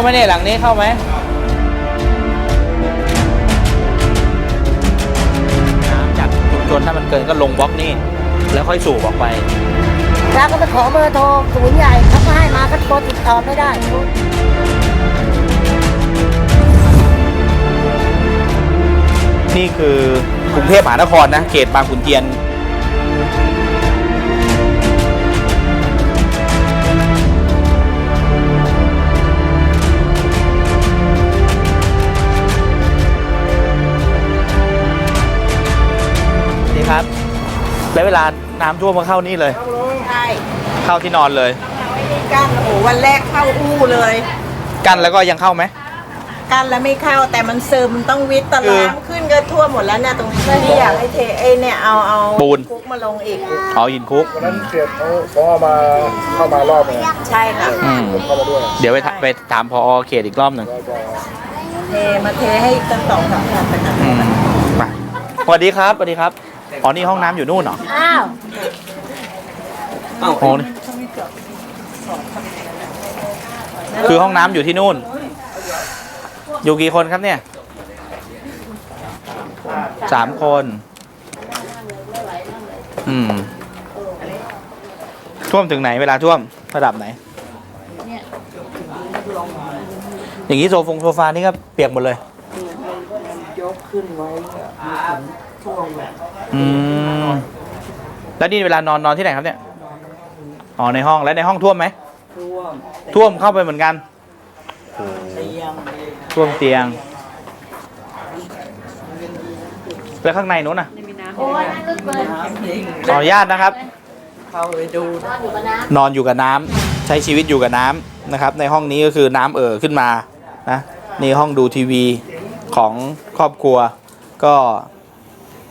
เข้าไหมเนี่ยหลังนี้เข้าไหมน้ำจากชุมชนถ้ามันเกินก็ลงบล็อกนี่แล้วค่อยสูบออกไปเราก็ไปขอเบอร์โทรศูนย์ใหญ่เขาก็ให้มาก็โทรติดต่อไม่ได้ นี่คือกรุงเทพมหานครนะเขตบางขุนเทียน ครับ แล้วเวลาน้ำท่วมมาเข้านี่เลย ใช่เข้าที่นอนเลยไม่ได้กั้นโอ้โหวันแรกเข้าอู้เลย กั้นแล้วก็ยังเข้าไหม กั้นแล้วไม่เข้าแต่มันซึมต้องวิทย์ตะคือล้างขึ้นก็ท่วมหมดแล้วเนี่ยตรงนี้ที่อยากให้เทไอ้เนี่ยเอาเอาปูน คุกมาลงอีก อ๋อหินคุก วันนั้นเสียเขาเขาเอามาเข้ามารอบหนึงใช่ค่ะอืมเข้ามาด้วยเดี๋ยวไปถไปถามพอเขตอีกรอบหนึ่งก็จะเทมาเทให้ตั้งสองสามแบบเป็นอันอืมมาสวัสดีครับสวัสดีครับ อ๋อนี่ห้องน้ำอยู่นู่นเหรออ้าวโอ้นี่คือห้องน้ำอยู่ที่นู่น อยู่กี่คนครับเนี่ยสามคน อืม ท่วมถึงไหนเวลาท่วมระดับไหน อย่างนี้โซฟงโซฟานี่ก็เปียกหมดเลย ยกขึ้นไว้ ท่วมแบบอืมแล้วนี่เวลานอนนอนที่ไหนครับเนี่ยอ๋อในห้องแล้วในห้องท่วมไหมท่วมท่วมเข้าไปเหมือนกันเตียงท่วมเตียง แล้วข้างในนู้นน่ะโอ้ยนั่นลึกเลยน้ำนิ่งขออนุญาตนะครับ เข้าไปดูนอนอยู่กับน้นอนอยู่กับน้ำใช้ชีวิตอยู่กับน้ำนะครับ ในห้องนี้ก็คือน้ำเอ่อขึ้นมานะนี่ห้องดูทีวีของครอบครัว ก็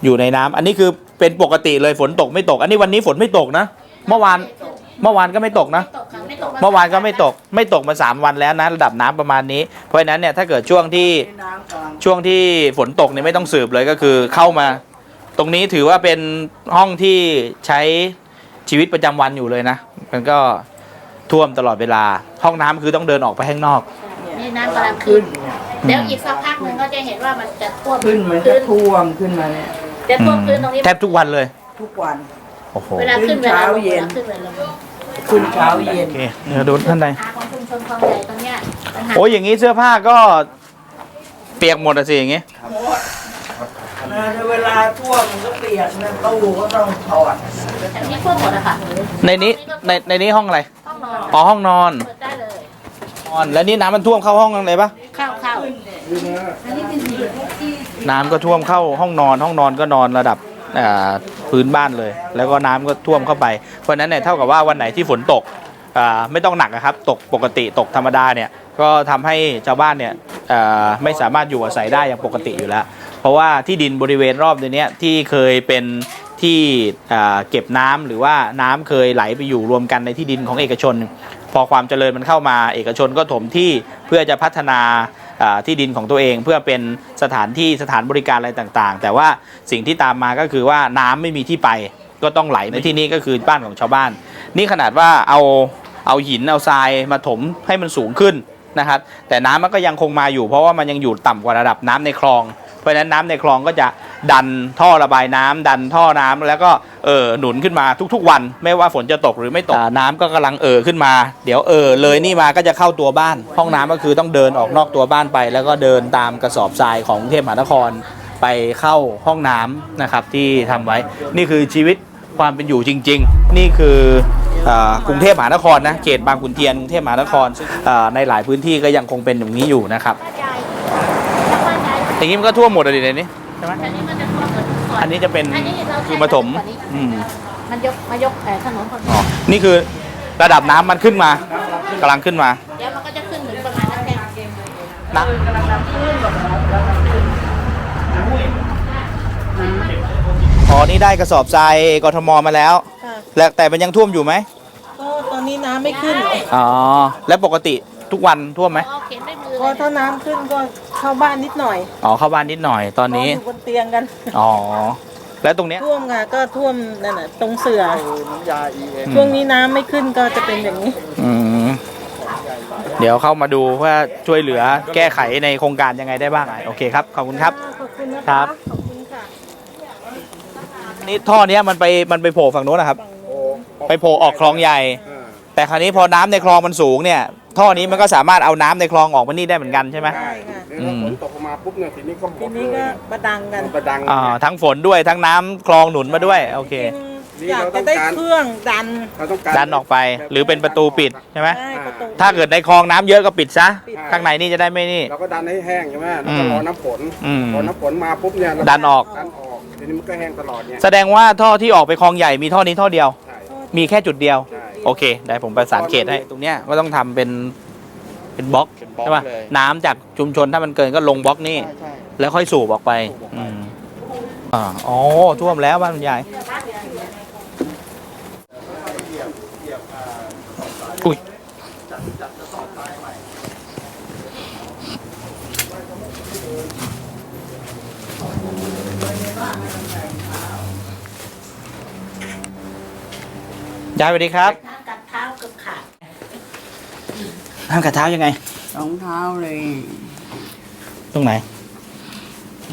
อยู่ในน้ำอันนี้คือเป็นปกติเลยฝนตกไม่ตก อันนี้วันนี้ฝนไม่ตกนะ เมื่อวานเมื่อวานก็ไม่ตกนะำตกค่ะไม่ตกเมื่อวานก็ไม่ตกไม่ตกมาสามวันแล้วนะระดับน้ำประมาณนี้ เพราะฉะนั้นเนี่ยถ้าเกิดช่วงที่น้ำกลางช่วงที่ฝนตกเนี่ยไม่ต้องสืบเลยก็คือเข้ามา ตรงนี้ถือว่าเป็นห้องที่ใช้ชีวิตประจำวันอยู่เลยนะ มันก็ท่วมตลอดเวลา ห้องน้ำคือต้องเดินออกไปข้างนอกนี่น้ำกำลังขึ้นเดี๋ยวอีกสักพักหนึ่งก็จะเห็นว่ามันจะท่วมขึ้นมันก็ท่วมขึ้นมาเนี่ย จะท่วมขึ้นตรงนี้แทบทุกวันเลย ทุกวัน โอ้โหเวลาขึ้นเวลาลงเช้าเย็เวนลาขึ้นเวลาลงขึ้นเช้าเย็โอน เคเดี๋ยวดูท่านใดหาของชุมชนคลองใหญ่ตรงเนี้ยปัญหาโอ้ยอย่างนี้เสื้อผ้าก็ เปียกหมดอะสิอย่างงี้ นะเวลาท่วมมันก็เปียกนะตู้ก็ต้องถอดแต่นี่ท่วมหมดอะค่ะในนี้ในในนี้ห้องอะไรห้องนอนอ๋อห้องนอนเปิดได้เลยนอน แล้วนี่น้ำมันท่วมเข้าห้องอะไรปะเข้าเข้าน้ น้ำก็ท่วมเข้าห้องนอน ห้องนอนก็นอนระดับพื้นบ้านเลย แล้วก็น้ำก็ท่วมเข้าไป เพราะฉะนั้นเนี่ยเท่ากับว่าวันไหนที่ฝนตกไม่ต้องหนักนะครับ ตกปกติตกธรรมดาเนี่ยก็ทำให้ชาวบ้านเนี่ยไม่สามารถอยู่อาศัยได้อย่างปกติอยู่แล้ว เพราะว่าที่ดินบริเวณรอบเนี้ยที่เคยเป็นที่เก็บน้ำหรือว่าน้ำเคยไหลไปอยู่รวมกันในที่ดินของเอกชน พอความเจริญมันเข้ามาเอกชนก็ถมที่เพื่อจะพัฒนา ที่ดินของตัวเองเพื่อเป็นสถานที่สถานบริการอะไรต่างๆ แต่ว่าสิ่งที่ตามมาก็คือว่าน้ำไม่มีที่ไปก็ต้องไหลในที่นี้ก็คือบ้านของชาวบ้าน นี่ขนาดว่าเอาเอาหินเอาทรายมาถมให้มันสูงขึ้นนะครับแต่น้ำมันก็ยังคงมาอยู่เพราะว่ามันยังอยู่ต่ำกว่าระดับน้ำในคลอง เพราะฉะนั้นน้ำในคลองก็จะดันท่อระบายน้ำดันท่อน้ำแล้วก็เอ่อหนุนขึ้นมาทุกๆ วัน ไม่ว่าฝนจะตกหรือไม่ตกอ่าน้ำก็กำลังเอ่อขึ้นมา เดี๋ยวเอ่อเลยนี่มาก็จะเข้าตัวบ้าน ห้องน้ำก็คือต้องเดินออกนอกตัวบ้านไป แล้วก็เดินตามกระสอบทรายของกรุงเทพมหานครไปเข้าห้องน้ำนะครับที่ทำไว้นี่คือชีวิตความเป็นอยู่จริง ๆ นี่คืออ่ากรุงเทพมหานครนะเขตบางขุนเทียนกรุงเทพมหานครซึ่งอ่าในหลายพื้นที่ก็ยังคงเป็นอย่างนี้อยู่นะครับ อย่างนี้มันก็ท่วมหมดเลยในนี้ใช่ไหมอันนี้มันจะท่วมหมดทุกส่วนอันนี้จะเป็นอันนี้เราคือมาถมกว่านี้อืมมันยกมายกเอ่อถนนคนอ๋อนี่คือระดับน้ำมันขึ้นมากำลังขึ้นมาเดี๋ยวมันก็จะขึ้นถึงประมาณนั้นแหละนะอ๋อนี่ได้กระสอบทรายกทมมาแล้ว ค่ะแล้วแต่มันยังท่วมอยู่ไหมก็ตอนนี้น้ำไม่ขึ้น อ๋อแล้วปกติ ทุกวันท่วมไหมเอาเข็นด้วยมือก็ถ้าน้ำขึ้นก็เข้าบ้านนิดหน่อยอ๋อเข้าบ้านนิดหน่อยตอนนี้อยู่บนเตียงกัน อ๋อแล้วตรงเนี้ย ท่วมค่ะก็ท่วมนั่นน่ะตรงเสือน้ำยา EN ช่วงนี้น้ำไม่ขึ้นก็จะเป็นอย่างนี้ อืมเดี๋ยวเข้ามาดูว่าช่วยเหลือแก้ไขในโครงการยังไงได้บ้างโอเคครับขอบคุณครับ ขอบคุณนะครัคะบ ขอบคุณค่ะ นี่ท่อเนี้ยมันไปมันไปโผล่ฝั่งนู้นนะครับโอ้ไปโผล่ออกคลองใหญ่อ่าแต่คราวนี้พอน้ำในคลองมันสูงเนี่ย ท่อนี้มันก็สามารถเอาน้ำในคลองออกมานี่ได้เหมือนกันใช่ไหม ใช่ค่ะเดี๋ยวถ้าฝนตกลงมาปุ๊บเนี่ยทีนี้ก็หมทีดนี้เลก็ยประดังกันมันประดัง อ่าทั้งฝนด้วยทั้งน้ำคลองหนุนมาด้วยโอเค จริงอยากจะได้เครื่องดันเราต้องการดันออกไปหรือเป็นประตูปิดใช่ไหมได้ประตู ถ้าเกิดในคลองน้ำเยอะก็ปิดซะข้างในนี่จะได้ไม่นี่ เราก็ดันให้แห้งใช่ไหมแล้วอืก็มรอน้ำฝนอืมพอน้ำฝนมาปุ๊บเนี่ยเราดันออก ดันออกทีนี้มันก็แห้งตลอดเนี่ยแสดงว่าท่อที่ออกไปคลองใหญ่มีท่อนี้ท่อเดียว ใช่มีแค่จุดเดียว ใช่ โอเค ได้ผมประสานเขตให้ตรงเนี้ยก็ต้องทำเป็นเป็นบล็อกเป็นบล็อกใช่ป่ะเลยน้ำจากชุมชนถ้ามันเกินก็ลงบล็อกนี่ใช่ใช่แล้วค่อยสูบออกไปสูบออกไปอืมอ่าอ๋อท่วมแล้วบ้านคุณยายอุ้ย ยายสวัสดีครับน้ำกัดเท้าเกือบขาดทำกระเท้ายังไงรองเท้าเลย ตรงไหน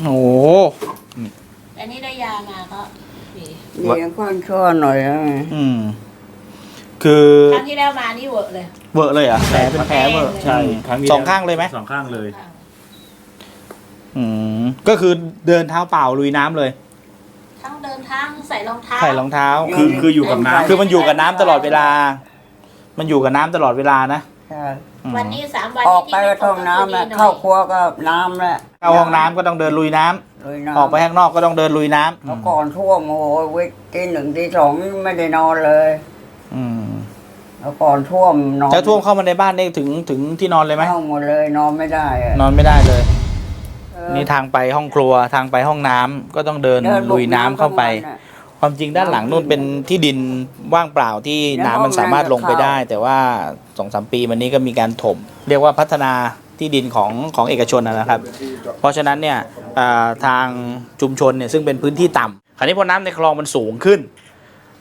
โอ้โหแต่นี่ได้ยามาก็ดีเดี๋ยวก้อนชั่วหน่อยนะอืม คือครั้งที่แล้วมานี่เวอร์เลย เวอร์เลยเหรอะแผลเป็นแผลเวอร์ใช่ครั้งที่สองข้างเลยไหมสองข้างเลย อืม ก็คือเดินเท้าเปล่าลุยน้ำเลย ทั้งเดินทั้งใส่รองเท้า ใส่รองเท้า คือคืออยู่กับน้ำ คือมันอยู่กับน้ำตลอดเวลา มันอยู่กับน้ำตลอดเวลานะใช่อืมวันนี้สามวันออกไปก็ท่องน้ำแล้วเข้าครัวก็น้ำแล้วเข้าห้องน้ำก็ต้องเดินลุยน้ำลุยน้ำออกไปข้างนอกก็ต้องเดินลุยน้เมื่อก่อนท่วมโอ้โหวิทย์ตีหนึ่งตีสองไม่ได้นอนเลยำอืมเมื่อก่อนท่วมนอนแล้วท่วมเข้ามาในบ้านนี่ถึงถึงที่นอนเลยไหม เข้าหมดเลยนอนไม่ได้อะนอนไม่ได้เลยเออ นี่ทางไปห้องครัวทางไปห้องน้ำก็ต้องเดินเดินลุยน้ำเข้าไปทั้งวันน่ะ ความจริงด้านหลังนู่นเป็นที่ดินว่างเปล่าที่แล้วน้ำมันสามารถลงไปได้ แต่ว่าสองสามปีมานี้ก็มีการถม เรียกว่าพัฒนาที่ดินของของเอกชนนะนะครับ เพราะฉะนั้นเนี่ยเอ่อทางชุมชนเนี่ยซึ่งเป็นพื้นที่ต่ำคราวนี้พอน้ำในคลองมันสูงขึ้น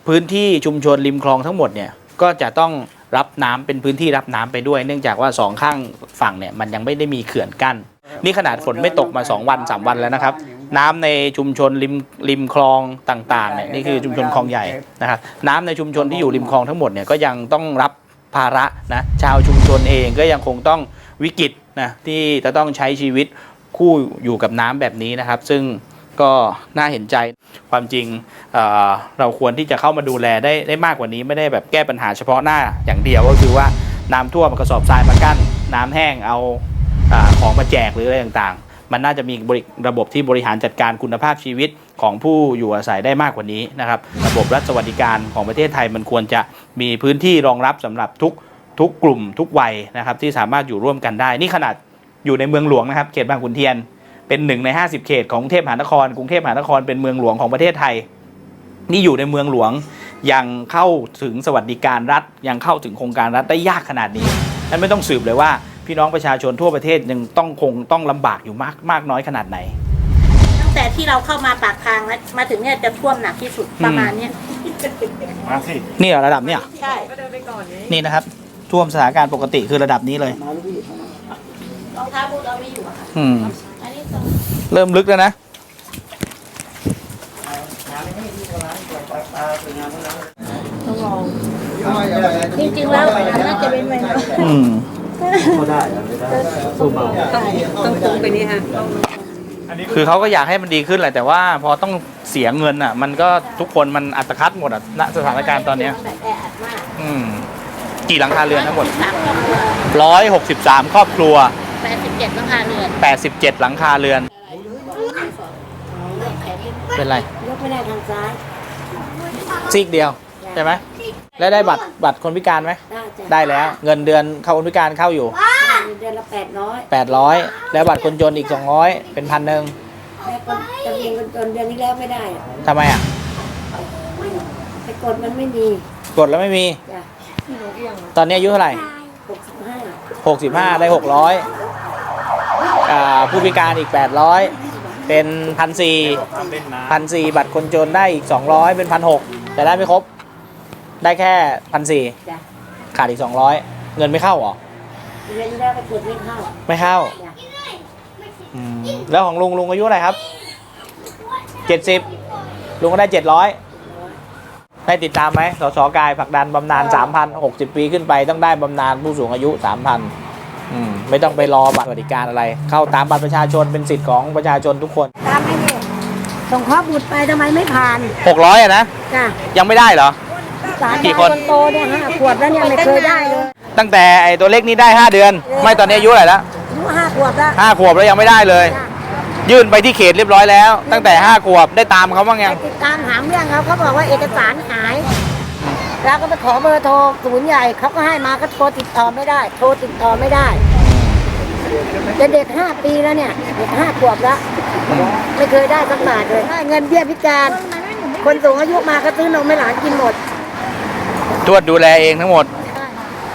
พื้นที่ชุมชนริมคลองทั้งหมดเนี่ยก็จะต้องรับน้ำเป็นพื้นที่รับน้ำไปด้วย เนื่องจากว่าสองข้างฝั่งเนี่ยมันยังไม่ได้มีเขื่อนกั้น นี่ขนาดฝนไม่ตกมา 2 วัน 3 วันแล้วนะครับ น้ำในชุมชนริมริมคลองต่างๆเนี่ยนี่คือชุมชนคลองใหญ่นะครับน้ำในชุมชนที่อยู่ริมคลองทั้งหมดเนี่ยก็ยังต้องรับภาระนะชาวชุมชนเองก็ยังคงต้องวิกฤตนะที่จะต้องใช้ชีวิตคู่อยู่กับน้ำแบบนี้นะครับ ซึ่งก็น่าเห็นใจความจริงเเราควรที่จะเข้ามาดูแลได้ได้มากกว่านี้ไม่ได้แบบแก้ปัญหาเฉพาะหน้าอย่างเดียวก็คือว่าน้ำท่วมกระสอบทรายมากั้นน้ำแห้งเอา ของมาแจกหรืออะไรต่างๆ มันน่าจะมีระบบที่บริหารจัดการคุณภาพชีวิตของผู้อยู่อาศัยได้มากกว่านี้นะครับ ระบบรัฐสวัสดิการของประเทศไทยมันควรจะมีพื้นที่รองรับสำหรับทุกทุกกลุ่มทุกวัยนะครับที่สามารถอยู่ร่วมกันได้ นี่ขนาดอยู่ในเมืองหลวงนะครับ เขตบางขุนเทียน เป็นหนึ่งใน 50 เขตของกรุงเทพมหานคร กรุงเทพมหานครเป็นเมืองหลวงของประเทศไทย นี่อยู่ในเมืองหลวงยังเข้าถึงสวัสดิการรัฐ ยังเข้าถึงโครงการรัฐได้ยากขนาดนี้นั่นไม่ต้องสืบเลยว่า พี่น้องประชาชนทั่วประเทศยังต้องคงต้องลำบากอยู่มากมากน้อยขนาดไหน ตั้งแต่ที่เราเข้ามาปากทางแล้วมาถึงเนี่ยจะท่วมหนักที่สุดประมาณเนี้ยมาสินี่เหรอระดับเนี่ยใช่นี่นะครับท่วมสถานการณ์ปกติคือระดับนี้เลย รองเท้าบูทเอาไม่อยู่อะค่ะอืม อันนี้ต้องเริ่มลึกแล้วนะ ต้องลองจริงๆแล้วน่าจะเป็นไงนะอืม ต้องตรงไปนี่ฮะคือเขาก็อยากให้มันดีขึ้นแหละแต่ว่าพอต้องเสียเงินอะ มันก็ทุกคนมันอัตคัดหมดอะณสถานการณ์ตอนเนี้ยแบบแออัดมากอืมกี่หลังคาเรือนทั้งหมด สามครอบครัวร้อยหกสิบสามครอบครัว แปดสิบเจ็ดหลังคาเรือนแปดสิบเจ็ดหลังคาเรือน เป็นไร ยกไม่ได้ทางซ้ายซีกเดียว ใช่ไหม แล้วได้บัตรบัตรคนพิการไหมได้จ้ะได้แล้ว เงินเดือนเข้าคนพิการเข้าอยู่ เดือนละแปดร้อยแปดร้อยแล้วบัตรคนจนอีกสองร้อยเป็นพันหนึ่งแม่ก็จะเรียนกันจนเดือนนี้แล้วไม่ได้อะทำไมอะ ไปกดมันไม่มีกดแล้วไม่มี จ้ะตอนนี้อายุเท่าไหร่ หกสิบห้าหกสิบห้าได้หกร้อยอ่าผู้พิการอีกแปดร้อยเป็นพันสี่พันสี่บัตรคนจนได้อีกสองร้อยเป็นพันหกแต่ได้ไม่ครบ ได้แค่พันสี่จ้ะขาดอีกสองร้อยเงินไม่เข้าเหรอ เรียนได้ไปกดไม่เข้าไม่เข้าอืมแล้วของลุงลุงอายุอะไรครับเจ็ดสิบลุงก็ได้เจ็ดร้อยได้ติดตามไหมสสกายผลักดันบำนาญสามพันหกสิบปีขึ้นไปต้องได้บำนาญผู้สูงอายุสามพันไม่ต้องไปรอบัตรสวัสดิการอะไร เข้าตามบัตรประชาชนเป็นสิทธิ์ของประชาชนทุกคนตามไม่เนี่ยส่งข้อบุตรไปทำไมไม่ผ่านหกร้อยอะนะ จ้ะยังไม่ได้เหรอ สารกี่ยายคนคน โตเนี่ยห้าขวบแล้วเนี่ยไม่เคยได้เลยตั้งแต่ไอ้ตัวเล็กนี้ได้ 5 เดือน ไม่ตอนนี้อายุอะไหรแล้วอายุห้าขวบแล้วห้าขวบแล้วยังไม่ได้เลยจ้ะยื่นไปที่เขตเรียบร้อยแล้ว ตั้งแต่5ขวบได้ตามเขาบ้างไปยังติดตามหาเรื่องเขาเขาบอกว่าเอกสารหาย แล้วก็ไปขอเบอร์โทรศูนย์ใหญ่เขาก็ให้มาก็โทรติดต่อไม่ได้ โทรติดต่อไม่ได้จะเด็กห้าปีแล้วเนี่ยเด็กห้าขวบแล้ว ไม่เคยได้สักบาทเลยได้เงินเบี้ยพิการ คนสูงอายุมาก็ซื้อนมให้หลานกินหมด ตรวจดูแลเองทั้งหมด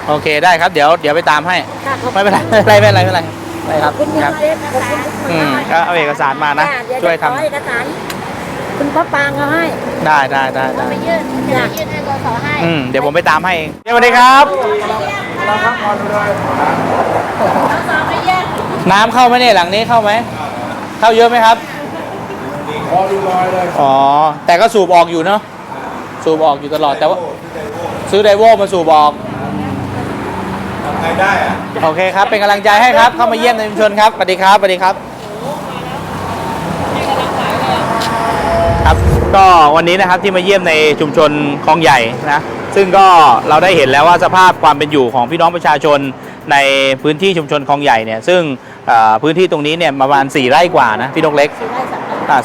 โอเคได้ครับ เดี๋ยวเดี๋ยวไปตามให้ ค่ะขอบไม่เป็นไรไม่เป็นไรไม่เป็นไรไม่เป็นไรได้ครับคุณครับเล็กขอบคุณทุกคนอืมมากก็เอาเอกสารมานะจ้ะเดี๋ช่วยจะทำขอเอกสารคุณพ่อปางเขาให้ได้ได้ได้ได้ยื่นจะยื่นให้กสให้ อืมเดี๋ยวผมไปตามให้เองสวัสดีครับ น้ำเข้าไหมเนี่ยหลังนี้เข้าไหม เข้าเยอะไหมครับ พอดูรอยเลยอ๋อ แต่ก็สูบออกอยู่เนาะสูบออกอยู่ตลอดแต่ว่า ซื้อไดโวมาสูบออก ทำไงได้อะโอเคครับ เป็นกำลังใจให้ครับ เข้ามาเยี่ยมในชุมชนครับ สวัสดีครับ สวัสดีครับ ครับ ก็วันนี้นะครับที่มาเยี่ยมในชุมชนคลองใหญ่นะ ซึ่งก็เราได้เห็นแล้วว่าสภาพความเป็นอยู่ของพี่น้องประชาชนในพื้นที่ชุมชนคลองใหญ่เนี่ย ซึ่งเอ่อพื้นที่ตรงนี้เนี่ยประมาณ4ไร่กว่านะพี่นกเล็กอ่า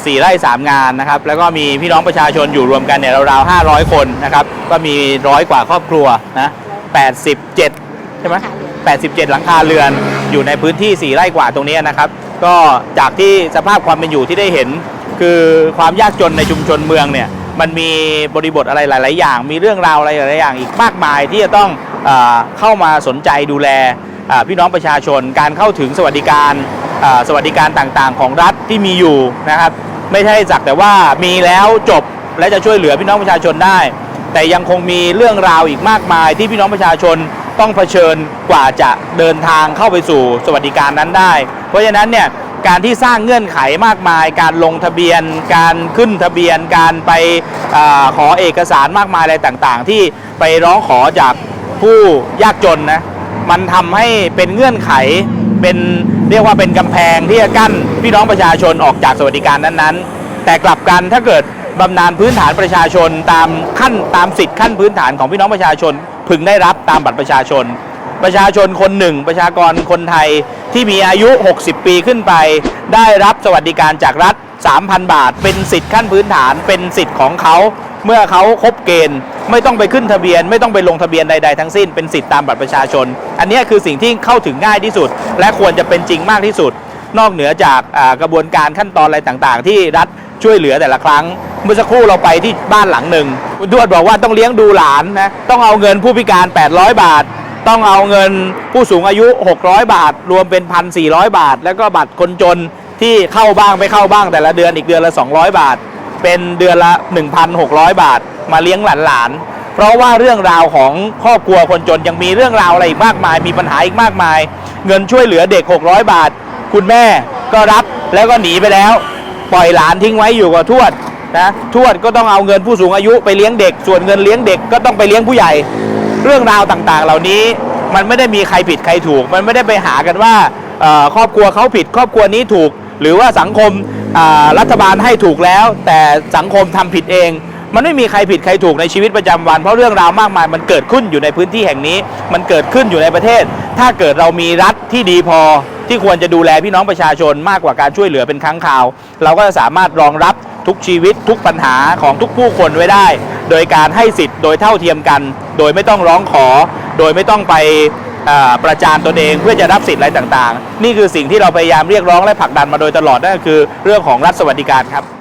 สี่ไร่สามงานนะครับ แล้วก็มีพี่น้องประชาชนอยู่รวมกันเนี่ยราวๆห้าร้อยคนนะครับ ก็มีร้อยกว่าครอบครัวนะแปดสิบเจ็ดใช่ไหมแปดสิบเจ็ดหลังคาเรือนอยู่ในพื้นที่สี่ไร่กว่าตรงนี้นะครับ ก็จากที่สภาพความเป็นอยู่ที่ได้เห็น คือความยากจนในชุมชนเมืองเนี่ยมันมีบริบทอะไรหลาย ๆ อย่าง มีเรื่องราวอะไรหลาย ๆ อย่าง อีกมากมายที่จะต้องเอเข้ามาสนใจดูแลอ่าพี่น้องประชาชน การเข้าถึงสวัสดิการ สวัสดิการต่างๆ ของรัฐที่มีอยู่นะครับ ไม่ใช่สักแต่ว่ามีแล้วจบและจะช่วยเหลือพี่น้องประชาชนได้ แต่ยังคงมีเรื่องราวอีกมากมายที่พี่น้องประชาชนต้องเผชิญกว่าจะเดินทางเข้าไปสู่สวัสดิการนั้นได้ เพราะฉะนั้นเนี่ยการที่สร้างเงื่อนไขมากมาย การลงทะเบียน การขึ้นทะเบียน การไปอขอเอกสารมากมายอะไรต่างๆ ที่ไปร้องขอจากผู้ยากจนนะ มันทำให้เป็นเงื่อนไข เป็นเรียกว่าเป็นกำแพงที่จะกั้นพี่น้องประชาชนออกจากสวัสดิการนั้นๆ แต่กลับกันถ้าเกิดบำนาญพื้นฐานประชาชนตามขั้นตามสิทธิ์ขั้นพื้นฐานของพี่น้องประชาชน พึงได้รับตามบัตรประชาชน ประชาชนคนหนึ่ง ประชากรคนไทยที่มีอายุ 60 ปีขึ้นไป ได้รับสวัสดิการจากรัฐ 3,000 บาท เป็นสิทธิ์ขั้นพื้นฐานเป็นสิทธิ์ของเขาเมื่อเขาครบเกณฑ์ ไม่ต้องไปขึ้นทะเบียน ไม่ต้องไปลงทะเบียนใด ๆ ทั้งสิ้นเป็นสิทธิ์ตามบัตรประชาชน อันนี้คือสิ่งที่เข้าถึงง่ายที่สุด และควรจะเป็นจริงมากที่สุด นอกเหนือจากกระบวนการขั้นตอนอะไรต่างๆ ที่รัฐช่วยเหลือแต่ละครั้ง เมื่อสักครู่เราไปที่บ้านหลังหนึ่งคุณทวดบอกว่าต้องเลี้ยงดูหลานนะต้องเอาเงินผู้พิการ 800 บาท ต้องเอาเงินผู้สูงอายุ 600 บาท รวมเป็น 1,400 บาท แล้วก็บัตรคนจนที่เข้าบ้างไม่เข้าบ้างแต่ละเดือนอีกเดือนละ 200 บาท เป็นเดือนละ 1,600 บาท มาเลี้ยงหลานๆ เพราะว่าเรื่องราวของครอบครัวคนจนยังมีเรื่องราวอะไรอีกมากมาย มีปัญหาอีกมากมาย เงินช่วยเหลือเด็ก 600 บาท คุณแม่ก็รับแล้วก็หนีไปแล้ว ปล่อยหลานทิ้งไว้อยู่กับทวดนะทวดก็ต้องเอาเงินผู้สูงอายุไปเลี้ยงเด็ก ส่วนเงินเลี้ยงเด็กก็ต้องไปเลี้ยงผู้ใหญ่ เรื่องราวต่างๆ เหล่านี้มันไม่ได้มีใครผิดใครถูก มันไม่ได้ไปหากันว่าครอบครัวเขาผิดครอบครัวนี้ถูก หรือว่าสังคมรัฐบาลให้ถูกแล้ว แต่สังคมทำผิดเอง มันไม่มีใครผิดใครถูกในชีวิตประจำวัน เพราะเรื่องราวมากมายมันเกิดขึ้นอยู่ในพื้นที่แห่งนี้ มันเกิดขึ้นอยู่ในประเทศ ถ้าเกิดเรามีรัฐที่ดีพอที่ควรจะดูแลพี่น้องประชาชนมากกว่าการช่วยเหลือเป็นครั้งคราว เราก็จะสามารถรองรับทุกชีวิตทุกปัญหาของทุกผู้คนไว้ได้ โดยการให้สิทธิ์โดยเท่าเทียมกัน โดยไม่ต้องร้องขอ โดยไม่ต้องไปประจานตนเองเพื่อจะรับสิทธิ์อะไรต่างๆ นี่คือสิ่งที่เราพยายามเรียกร้องและผลักดันมาโดยตลอดนั่นก็คือเรื่องของรัฐสวัสดิการครับ